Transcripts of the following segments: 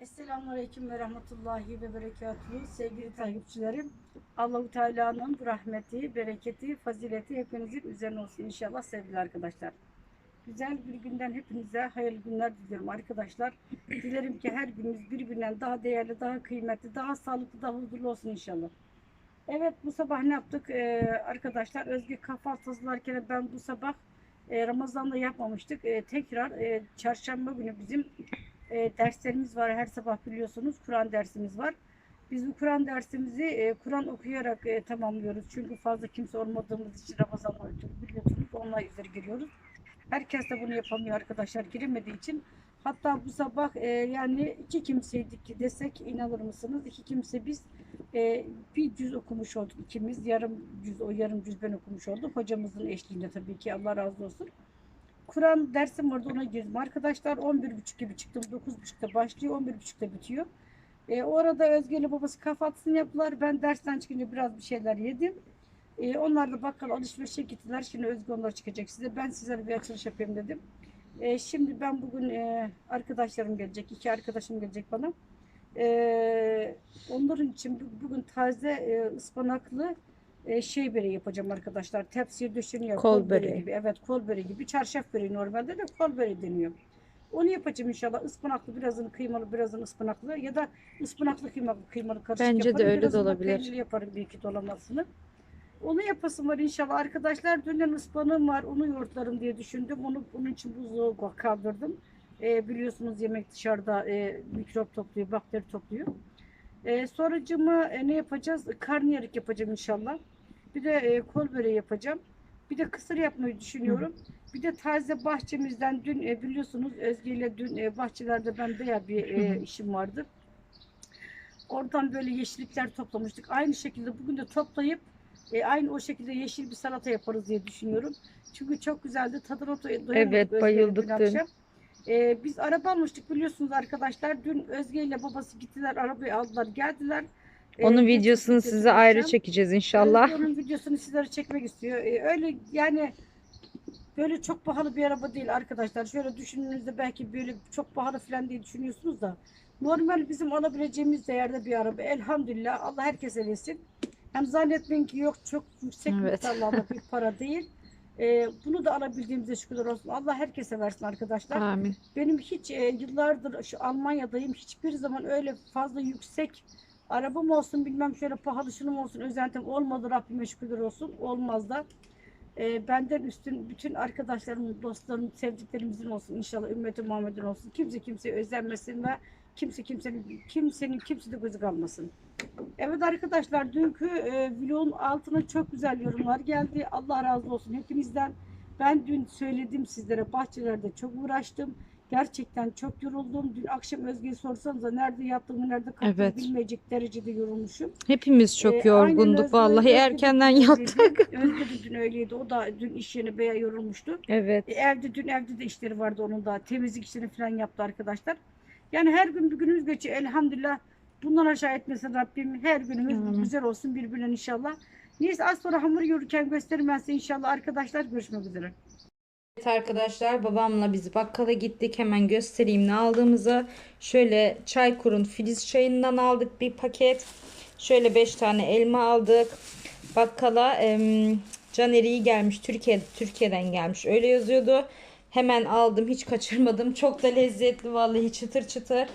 Esselamu ve Rahmetullahi ve Berekatuhu. Sevgili takipçilerim, Allahu Teala'nın rahmeti, bereketi, fazileti hepinizin üzerine olsun inşallah sevgili arkadaşlar. Güzel bir günden hepinize hayırlı günler diliyorum arkadaşlar. Dilerim ki her günümüz birbirinden daha değerli, daha kıymetli, daha sağlıklı, daha huzurlu olsun inşallah. Evet bu sabah ne yaptık Ee, arkadaşlar? Özge kahvaltı hazırlarken ben bu sabah e, Ramazan'da yapmamıştık. E, tekrar e, çarşamba günü bizim e, derslerimiz var. Her sabah biliyorsunuz Kur'an dersimiz var. Biz bu Kur'an dersimizi e, Kur'an okuyarak e, tamamlıyoruz. Çünkü fazla kimse olmadığımız için Ramazan'da ötürü biliyorsunuz onlar üzeri giriyoruz. Herkes de bunu yapamıyor arkadaşlar giremediği için. Hatta bu sabah e, yani iki kimseydik desek inanır mısınız? İki kimse biz e, bir cüz okumuş olduk ikimiz. Yarım cüz o yarım cüz ben okumuş oldum. Hocamızın eşliğinde tabii ki Allah razı olsun. Kur'an dersim vardı ona girdim. Arkadaşlar 11.30 gibi çıktım. 9.30'da başlıyor. 11.30'da bitiyor. E, o arada Özge ile babası kahvaltısını yaptılar. Ben dersten çıkınca biraz bir şeyler yedim. E, onlar da bakkal alışverişe gittiler. Şimdi Özge onlar çıkacak size. Ben sizlere bir açılış yapayım dedim. E, şimdi ben bugün e, arkadaşlarım gelecek. iki arkadaşım gelecek bana. E, onların için bu- bugün taze e, ıspanaklı e, şey böreği yapacağım arkadaşlar. Tepsiye döşeniyor. Kol böreği. gibi. Evet kol böreği gibi. Çarşaf böreği normalde de kol böreği deniyor. Onu yapacağım inşallah. Ispanaklı birazını kıymalı birazını ıspanaklı ya da ıspanaklı kıymalı kıymalı karışık Bence de yaparım. öyle de Birazını da olabilir. yaparım bir iki dolamasını. Onu yapasım var inşallah. Arkadaşlar dünden ıspanağım var. Onu yoğurtlarım diye düşündüm. Onu bunun için buzluğa kaldırdım. Ee, biliyorsunuz yemek dışarıda e, mikrop topluyor, bakteri topluyor. E, sonracığıma e, ne yapacağız? Karnıyarık yapacağım inşallah. Bir de e, kol böreği yapacağım. Bir de kısır yapmayı düşünüyorum. Bir de taze bahçemizden dün e, biliyorsunuz Özge ile dün e, bahçelerde ben bayağı bir e, işim vardı. Oradan böyle yeşillikler toplamıştık. Aynı şekilde bugün de toplayıp e, aynı o şekilde yeşil bir salata yaparız diye düşünüyorum. Çünkü çok güzeldi. Tadına doy- doyamadık Evet, bayıldık dün. akşam. E, biz araba almıştık biliyorsunuz arkadaşlar. Dün Özge ile babası gittiler arabayı aldılar geldiler. E, Onun videosunu size ayrı çekeceğiz inşallah. Onun videosunu sizlere çekmek istiyor. E, öyle yani böyle çok pahalı bir araba değil arkadaşlar. Şöyle düşündüğünüzde belki böyle çok pahalı falan diye düşünüyorsunuz da normal bizim alabileceğimiz değerde bir araba. Elhamdülillah Allah herkese versin. Hem zannetmeyin ki yok çok yüksek Evet. miktarlarda bir para değil. E, bunu da alabildiğimize şükürler olsun. Allah herkese versin arkadaşlar. Amin. Benim hiç e, yıllardır şu Almanya'dayım. Hiçbir zaman öyle fazla yüksek arabam olsun bilmem şöyle pahalı şunum olsun özentim olmadı Rabbime şükürler olsun. Olmaz da. E, benden üstün bütün arkadaşlarım, dostlarım, sevdiklerimizin olsun inşallah ümmeti Muhammed'in olsun. Kimse kimseye özenmesin ve kimse kimsenin kimsenin kimse de gözü kalmasın. Evet arkadaşlar dünkü e, vlogun altına çok güzel yorumlar geldi. Allah razı olsun hepinizden. Ben dün söyledim sizlere bahçelerde çok uğraştım. Gerçekten çok yoruldum. Dün akşam Özge'ye sorsanız da nerede yattığımı, nerede kalktığımı Evet. bilmeyecek derecede yorulmuşum. Hepimiz Ee, çok aynen yorgunduk. Özge- Vallahi Özge de erkenden dün yattık. Özge de dün öyleydi. O da dün iş yerine bayağı yorulmuştu. Evet. E, evde dün evde de işleri vardı onun da. Temizlik işlerini falan yaptı arkadaşlar. Yani her gün bir günümüz geçiyor. Elhamdülillah. Bundan aşağı etmesin Rabbim. Her günümüz Amin. güzel olsun birbirinden inşallah. Neyse az sonra hamur yoğururken gösteririm ben size inşallah arkadaşlar. Görüşmek üzere. Evet arkadaşlar babamla biz bakkala gittik. Hemen göstereyim ne aldığımızı. Şöyle Çaykur'un Filiz çayından aldık bir paket. Şöyle 5 tane elma aldık. Bakkala em, can eriği gelmiş. Türkiye Türkiye'den gelmiş. Öyle yazıyordu. Hemen aldım. Hiç kaçırmadım. Çok da lezzetli vallahi çıtır çıtır.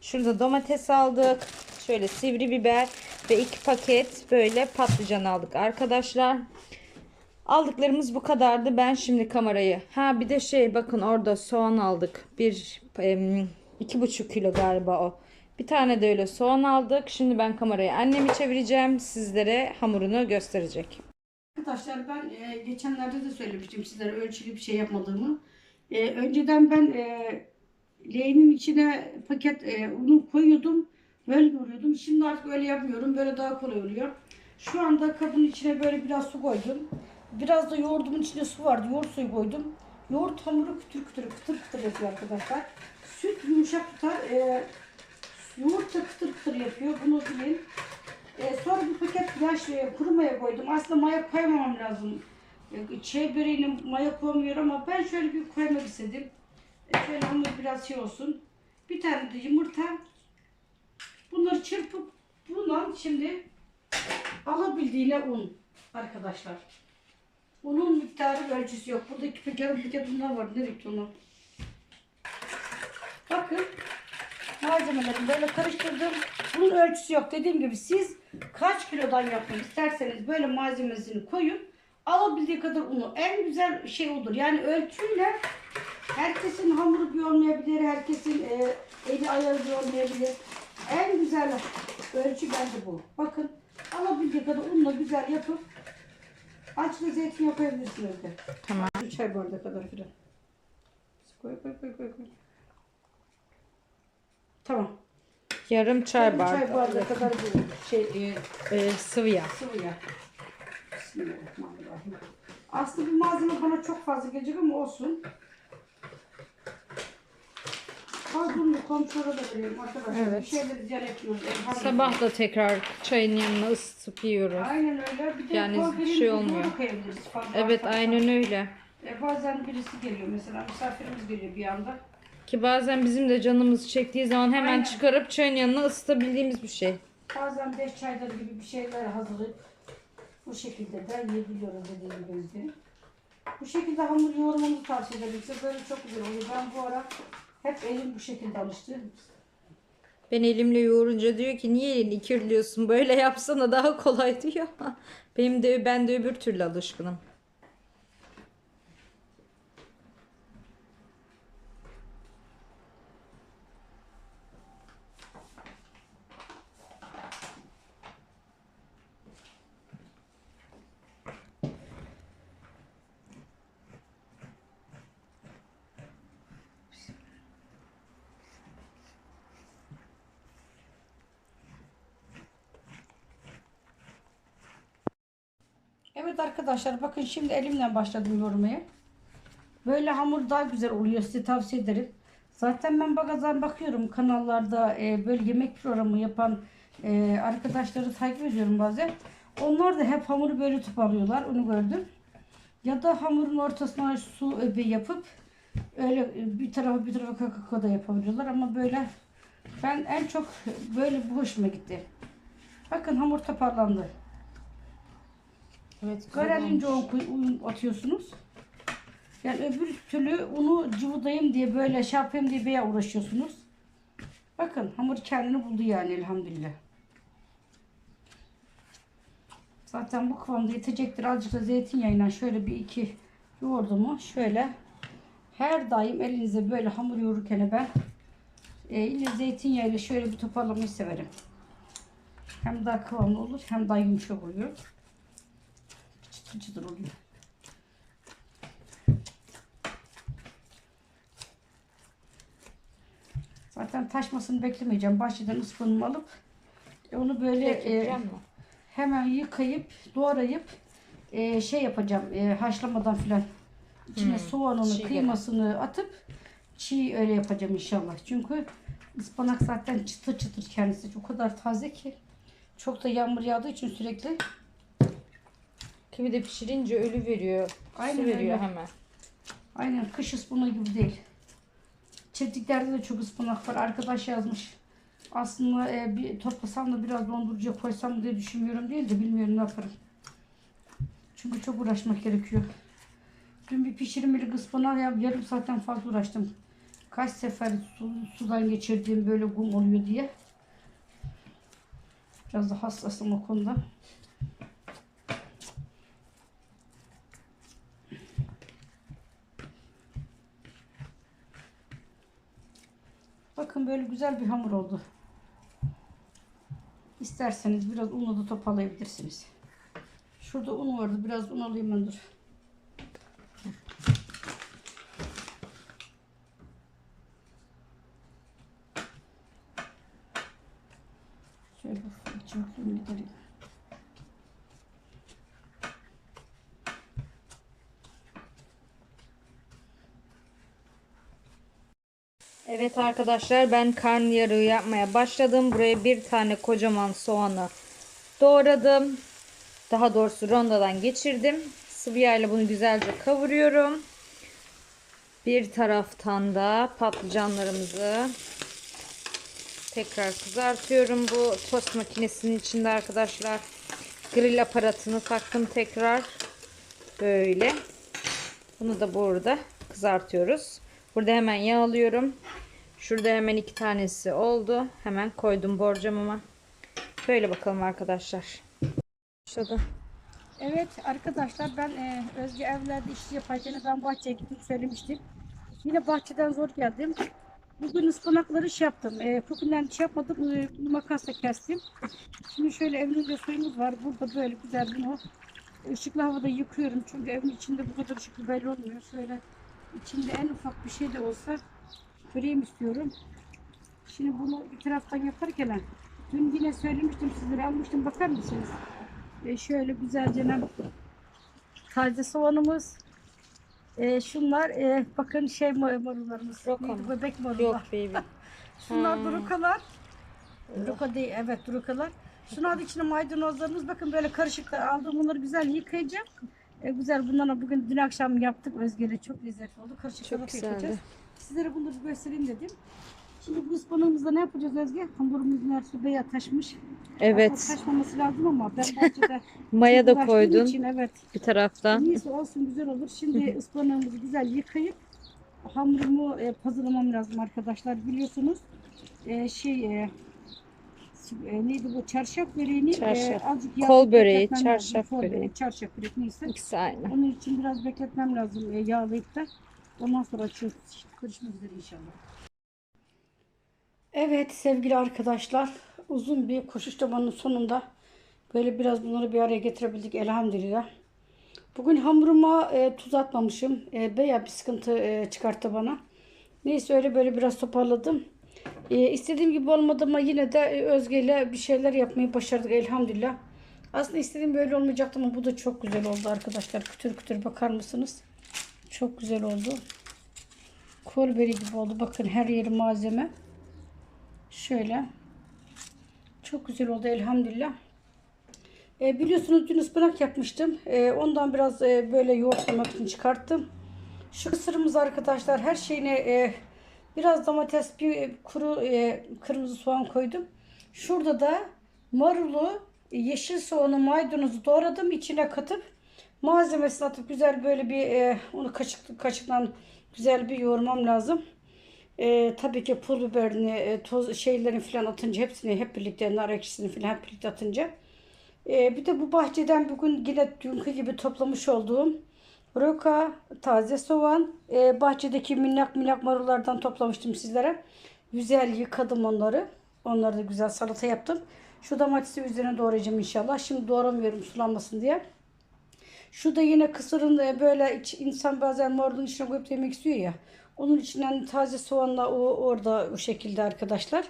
Şurada domates aldık. Şöyle sivri biber ve iki paket böyle patlıcan aldık arkadaşlar. Aldıklarımız bu kadardı. Ben şimdi kamerayı. Ha bir de şey bakın orada soğan aldık. Bir iki buçuk kilo galiba o. Bir tane de öyle soğan aldık. Şimdi ben kamerayı annemi çevireceğim. Sizlere hamurunu gösterecek. Arkadaşlar ben e, geçenlerde de söylemiştim sizlere ölçülü bir şey yapmadığımı. E, önceden ben e, leğenin içine paket e, unu koyuyordum. Böyle yoğuruyordum. Şimdi artık öyle yapmıyorum. Böyle daha kolay oluyor. Şu anda kabın içine böyle biraz su koydum. Biraz da yoğurdumun içinde su vardı. Yoğurt suyu koydum. Yoğurt hamuru kütür kütür kıtır kıtır yapıyor arkadaşlar. Süt yumuşak tutar. E, yoğurt da kıtır kıtır yapıyor. Bunu bilin. E, sonra bir paket yaş e, kuru maya koydum. Aslında maya koymamam lazım. E, şey böreğine maya koymuyor ama ben şöyle bir koymak istedim. E, şöyle hamur biraz şey olsun. Bir tane de yumurta. Bunu çırpıp buna şimdi alabildiğine un arkadaşlar. Unun miktarı ölçüsü yok. Burada iki paket paket unlar var. Gitti onu? Bakın malzemeleri böyle karıştırdım. Bunun ölçüsü yok. Dediğim gibi siz kaç kilodan yapmak isterseniz böyle malzemesini koyun. Alabildiği kadar unu. En güzel şey odur. Yani ölçüyle herkesin hamuru bir olmayabilir. Herkesin e, eli ayağı bir olmayabilir. En güzel ölçü bence bu. Bakın alabildiği kadar unla güzel yapıp açlı zeytin yapabilirsiniz de. Tamam. Bir çay bardağı kadar filan. Koy koy koy koy koy. Tamam. Yarım çay Bir bardağı. Çay bardağı kadar bir şey e, Ee, sıvı yağ. sıvı yağ. Bismillahirrahmanirrahim. Aslında bu malzeme bana çok fazla gelecek ama olsun. Az bunu komşulara da veriyorum arkadaşlar. Evet. Bir şeyleri ziyan etmiyoruz. elhamdülillah. Sabah da tekrar çayın yanına ısıtıp yiyoruz. Aynen öyle. Bir de Yani kombirin şey olmuyor. doğru koyabiliriz. Fazla Evet fazla. aynen öyle. E, bazen birisi geliyor mesela misafirimiz geliyor bir anda. Ki bazen bizim de canımız çektiği zaman hemen Aynen. çıkarıp çayın yanına ısıtabildiğimiz bir şey. Bazen beş çayları gibi bir şeyler hazırlayıp bu şekilde de yiyebiliyoruz dediğim gibi. Bu şekilde hamur yoğurmamızı tavsiye ederim size. Böyle çok güzel oluyor. Ben bu ara hep elim bu şekilde alıştı. Ben elimle yoğurunca diyor ki niye elini kirliyorsun böyle yapsana daha kolay diyor. Benim de ben de öbür türlü alışkınım. Evet arkadaşlar bakın şimdi elimle başladım yoğurmaya. Böyle hamur daha güzel oluyor size tavsiye ederim. Zaten ben bazen bakıyorum kanallarda e, böyle yemek programı yapan e, arkadaşları takip ediyorum bazen. Onlar da hep hamuru böyle toparlıyorlar onu gördüm. Ya da hamurun ortasına su öbe yapıp öyle bir tarafa bir tarafa kakao da yapabiliyorlar ama böyle ben en çok böyle bu hoşuma gitti. Bakın hamur toparlandı. Evet Garantince un, atıyorsunuz. Yani öbür türlü unu cıvıdayım diye böyle şey yapayım diye beye uğraşıyorsunuz. Bakın hamur kendini buldu yani elhamdülillah. Zaten bu kıvamda yetecektir. Azıcık da zeytinyağıyla şöyle bir iki yoğurdu mu şöyle her daim elinize böyle hamur yoğururken ben e, yine zeytinyağıyla şöyle bir toparlamayı severim. Hem daha kıvamlı olur hem daha yumuşak oluyor çıtır çıtır oluyor. Zaten taşmasını beklemeyeceğim. Bahçeden ıspanımı alıp e, onu böyle e, hemen yıkayıp doğrayıp e, şey yapacağım e, haşlamadan filan. İçine Hmm, soğanını, çiğ kıymasını atıp çiğ öyle yapacağım inşallah. Çünkü ıspanak zaten çıtır çıtır kendisi. O kadar taze ki. Çok da yağmur yağdığı için sürekli Ki bir de pişirince ölü veriyor. Aynen Su veriyor öyle. hemen. Aynen kış ıspanağı gibi değil. Çiftliklerde de çok ıspanak var. Arkadaş yazmış. Aslında e, bir toplasam da biraz dondurucuya koysam diye düşünmüyorum değil de bilmiyorum ne yaparım. Çünkü çok uğraşmak gerekiyor. Dün bir pişirmelik ıspanağı ya, yarım saatten fazla uğraştım. Kaç sefer su, sudan geçirdiğim böyle kum oluyor diye. Biraz da hassasım o konuda. Bakın böyle güzel bir hamur oldu. İsterseniz biraz unla da toparlayabilirsiniz. Şurada un vardı. Biraz un alayım ben dur. Şöyle içime suyunu gidereyim. Evet arkadaşlar ben karnıyarığı yapmaya başladım. Buraya bir tane kocaman soğanı doğradım. Daha doğrusu rondodan geçirdim. Sıvı yağ ile bunu güzelce kavuruyorum. Bir taraftan da patlıcanlarımızı Tekrar kızartıyorum bu tost makinesinin içinde arkadaşlar. Grill aparatını taktım tekrar. Böyle. Bunu da burada kızartıyoruz. Burada hemen yağlıyorum. Şurada hemen iki tanesi oldu. Hemen koydum borcamıma. Böyle bakalım arkadaşlar. Başladı. Evet arkadaşlar ben e, Özge evlerde iş yaparken ben bahçeye gittim söylemiştim. Yine bahçeden zor geldim. Bugün ıspanakları şey yaptım. E, kokunden şey yapmadım. E, makasla kestim. Şimdi şöyle evimizde suyumuz var. Burada böyle güzel bunu ışıklı havada yıkıyorum. Çünkü evin içinde bu kadar ışıklı belli olmuyor. Şöyle içinde en ufak bir şey de olsa göreyim istiyorum. Şimdi bunu bir taraftan yaparken dün yine söylemiştim sizlere almıştım bakar mısınız? E, şöyle güzelce taze soğanımız. E, şunlar e, bakın şey mar- marullarımız. Roka mı? Bebek marullar. Yok baby. Şunlar Ha. durukalar. Duruka değil evet durukalar. Şunlar da içine maydanozlarımız bakın böyle karışıklar aldım bunları güzel yıkayacağım. E, güzel bunları bugün dün akşam yaptık Özge'yle çok lezzetli oldu. Karışık Çok salata yapacağız. Sizlere bunları göstereyim dedim. Şimdi bu ıspanağımızda ne yapacağız Özge? Hamurumuz neresi beyaz taşmış. Aslında Evet. taşmaması lazım ama ben bahçede Maya çok da koydun Için, evet. bir taraftan. Neyse olsun güzel olur. Şimdi ıspanağımızı güzel yıkayıp hamurumu e, hazırlamam lazım arkadaşlar. Biliyorsunuz e, şey e, e, neydi bu çarşaf böreğini e, Çarşaf. azıcık Kol yağda böreği, bekletmem lazım. çarşaf Kol böreği. Çarşaf böreği neyse. İkisi aynı. Onun için biraz bekletmem lazım e, yağlayıp da. Ondan sonra açıyoruz. Görüşmek üzere inşallah. Evet sevgili arkadaşlar uzun bir koşuşturmanın sonunda böyle biraz bunları bir araya getirebildik elhamdülillah. Bugün hamuruma e, tuz atmamışım. E, bayağı bir sıkıntı e, çıkarttı bana. Neyse öyle böyle biraz toparladım. E, istediğim gibi olmadı ama yine de e, Özge ile bir şeyler yapmayı başardık elhamdülillah. Aslında istediğim böyle olmayacaktı ama bu da çok güzel oldu arkadaşlar. Kütür kütür bakar mısınız? Çok güzel oldu. Kolberi gibi oldu. Bakın her yeri malzeme. Şöyle. Çok güzel oldu elhamdülillah. E, biliyorsunuz dün ıspanak yapmıştım. E, ondan biraz e, böyle yoğurtlamak için çıkarttım. Şu kısırımız arkadaşlar her şeyine e, biraz domates bir e, kuru e, kırmızı soğan koydum. Şurada da marulu, e, yeşil soğanı, maydanozu doğradım içine katıp malzemesini atıp güzel böyle bir e, onu kaşık kaşıktan güzel bir yoğurmam lazım. E, tabii ki pul biberini, e, toz şeylerini falan atınca hepsini hep birlikte nar ekşisini falan hep birlikte atınca ee, bir de bu bahçeden bugün yine dünkü gibi toplamış olduğum roka, taze soğan, e, bahçedeki minnak minnak marullardan toplamıştım sizlere. Güzel yıkadım onları. Onları da güzel salata yaptım. Şu domatesi üzerine doğrayacağım inşallah. Şimdi doğramıyorum sulanmasın diye. Şu da yine kısırın böyle iç, insan bazen marulun içine koyup yemek istiyor ya. Onun içinden taze soğanla o orada o şekilde arkadaşlar.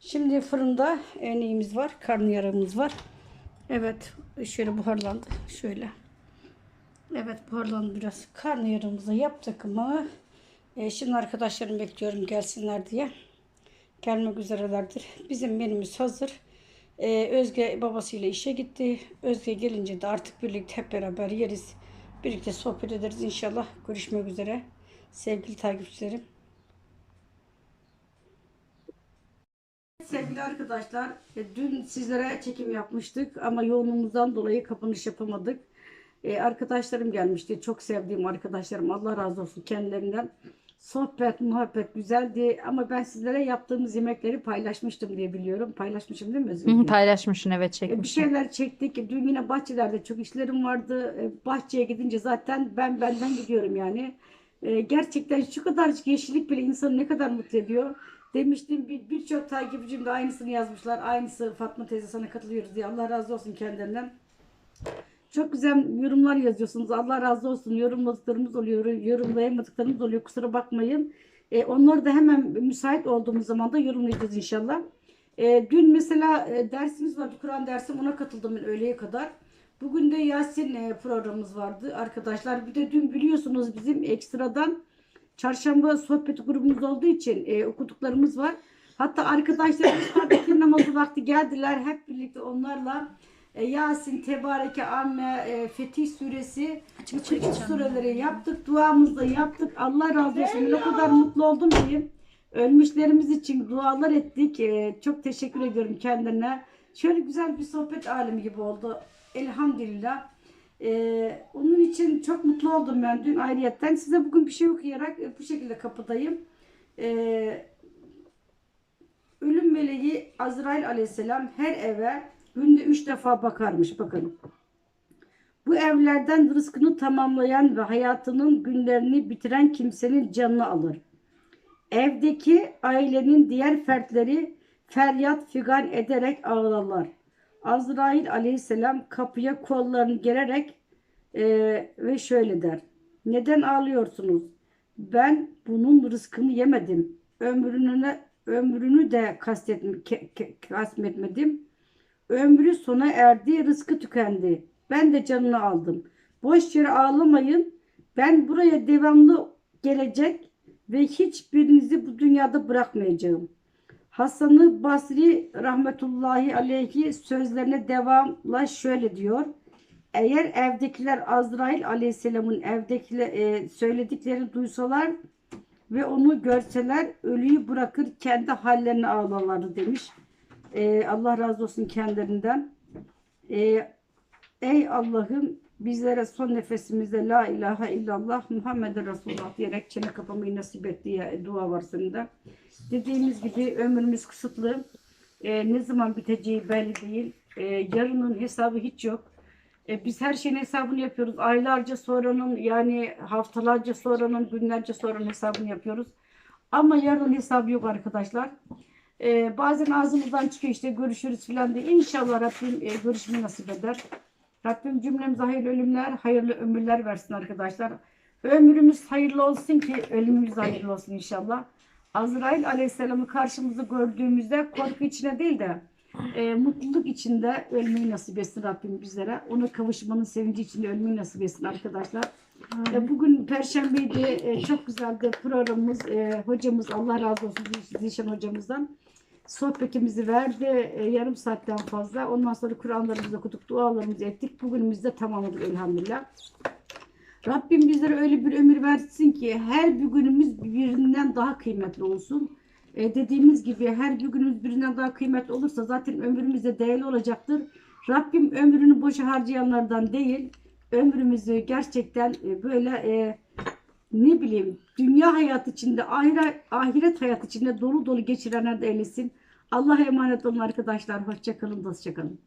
Şimdi fırında neyimiz var? Karnıyarığımız var. Evet, şöyle buharlandı. Şöyle. Evet, buharlandı biraz. Karnıyarığımızı yaptık mı? E, şimdi arkadaşlarım bekliyorum gelsinler diye. Gelmek üzerelerdir. Bizim menümüz hazır. E, Özge babasıyla işe gitti. Özge gelince de artık birlikte hep beraber yeriz. Birlikte sohbet ederiz inşallah. Görüşmek üzere. Sevgili takipçilerim. Sevgili arkadaşlar, e, dün sizlere çekim yapmıştık ama yoğunluğumuzdan dolayı kapanış yapamadık. E, arkadaşlarım gelmişti, çok sevdiğim arkadaşlarım, Allah razı olsun kendilerinden. Sohbet, muhabbet güzeldi ama ben sizlere yaptığımız yemekleri paylaşmıştım diye biliyorum. Paylaşmışım değil mi Özgür? Hı hı, Paylaşmışsın evet E, Bir çekmişsin. şeyler çektik. Dün yine bahçelerde çok işlerim vardı. E, Bahçeye gidince zaten ben benden gidiyorum yani. E, Gerçekten şu kadarcık yeşillik bile insanı ne kadar mutlu ediyor. Demiştim bir- birçok takipçim de aynısını yazmışlar. Aynısı Fatma teyze sana katılıyoruz diye. Allah razı olsun kendilerinden. Çok güzel yorumlar yazıyorsunuz. Allah razı olsun. Yorumladıklarımız oluyor. Yorumlayamadıklarımız oluyor. Kusura bakmayın. E, onları da hemen müsait olduğumuz zaman da yorumlayacağız inşallah. E, dün mesela e, dersimiz vardı. Kur'an dersim. Ona katıldım ben öğleye kadar. Bugün de Yasin e, programımız vardı arkadaşlar. Bir de dün biliyorsunuz bizim ekstradan çarşamba sohbet grubumuz olduğu için e, okuduklarımız var. Hatta arkadaşlarımız tabii namazı vakti geldiler. Hep birlikte onlarla e, Yasin, Tebareke, Amme, e, Fetih suresi, bu küçük sureleri yaptık. Duamızı da yaptık. Allah razı olsun. O kadar mutlu oldum ki. Ölmüşlerimiz için dualar ettik. Ee, çok teşekkür ediyorum kendilerine. Şöyle güzel bir sohbet alemi gibi oldu. Elhamdülillah. Ee, onun için çok mutlu oldum ben dün ayrıyetten. Size bugün bir şey okuyarak e, bu şekilde kapıdayım. Ee, ölüm meleği Azrail aleyhisselam her eve günde üç defa bakarmış. Bakın. Bu evlerden rızkını tamamlayan ve hayatının günlerini bitiren kimsenin canını alır. Evdeki ailenin diğer fertleri feryat figan ederek ağlarlar. Azrail aleyhisselam kapıya kollarını gererek eee, ve şöyle der. Neden ağlıyorsunuz? Ben bunun rızkını yemedim. Ömrünü, ömrünü de kastetme, ke- ke- kasmetmedim. Ömrü sona erdi, rızkı tükendi. Ben de canını aldım. Boş yere ağlamayın. Ben buraya devamlı gelecek ve hiçbirinizi bu dünyada bırakmayacağım. Hasan-ı Basri rahmetullahi aleyhi sözlerine devamla şöyle diyor. Eğer evdekiler Azrail aleyhisselamın evdekiler e, söylediklerini duysalar ve onu görseler ölüyü bırakır kendi hallerine ağlarlardı demiş. E, Allah razı olsun kendilerinden. E, ey Allah'ım bizlere son nefesimizde la ilahe illallah Muhammed Resulullah diyerek çene kapamayı nasip et diye dua var senin Dediğimiz gibi ömrümüz kısıtlı. E, ne zaman biteceği belli değil. E, yarının hesabı hiç yok. E, biz her şeyin hesabını yapıyoruz. Aylarca sonranın yani haftalarca sonranın, günlerce sonranın hesabını yapıyoruz. Ama yarının hesabı yok arkadaşlar. E, bazen ağzımızdan çıkıyor işte görüşürüz falan diye. İnşallah Rabbim e, görüşmeyi nasip eder. Rabbim cümlemize hayırlı ölümler, hayırlı ömürler versin arkadaşlar. Ömrümüz hayırlı olsun ki ölümümüz hayırlı olsun inşallah. Azrail Aleyhisselam'ı karşımızda gördüğümüzde korku içine değil de e, mutluluk içinde ölmeyi nasip etsin Rabbim bizlere. Ona kavuşmanın sevinci içinde ölmeyi nasip etsin arkadaşlar. E, bugün Perşembeydi. E, çok güzeldi programımız. E, hocamız Allah razı olsun Zişan hocamızdan. Sohbetimizi verdi. E, yarım saatten fazla. Ondan sonra Kur'anlarımızı okuduk. Dualarımızı ettik. Bugünümüzde tamamladık elhamdülillah. Rabbim bizlere öyle bir ömür versin ki her bir günümüz birbirinden daha kıymetli olsun. E, dediğimiz gibi her bir günümüz birbirinden daha kıymetli olursa zaten ömrümüz de değerli olacaktır. Rabbim ömrünü boşa harcayanlardan değil, ömrümüzü gerçekten e, böyle e, ne bileyim dünya hayatı içinde, ahiret, ahiret hayatı içinde dolu dolu geçirenler de eylesin. Allah'a emanet olun arkadaşlar. Hoşçakalın, dostçakalın.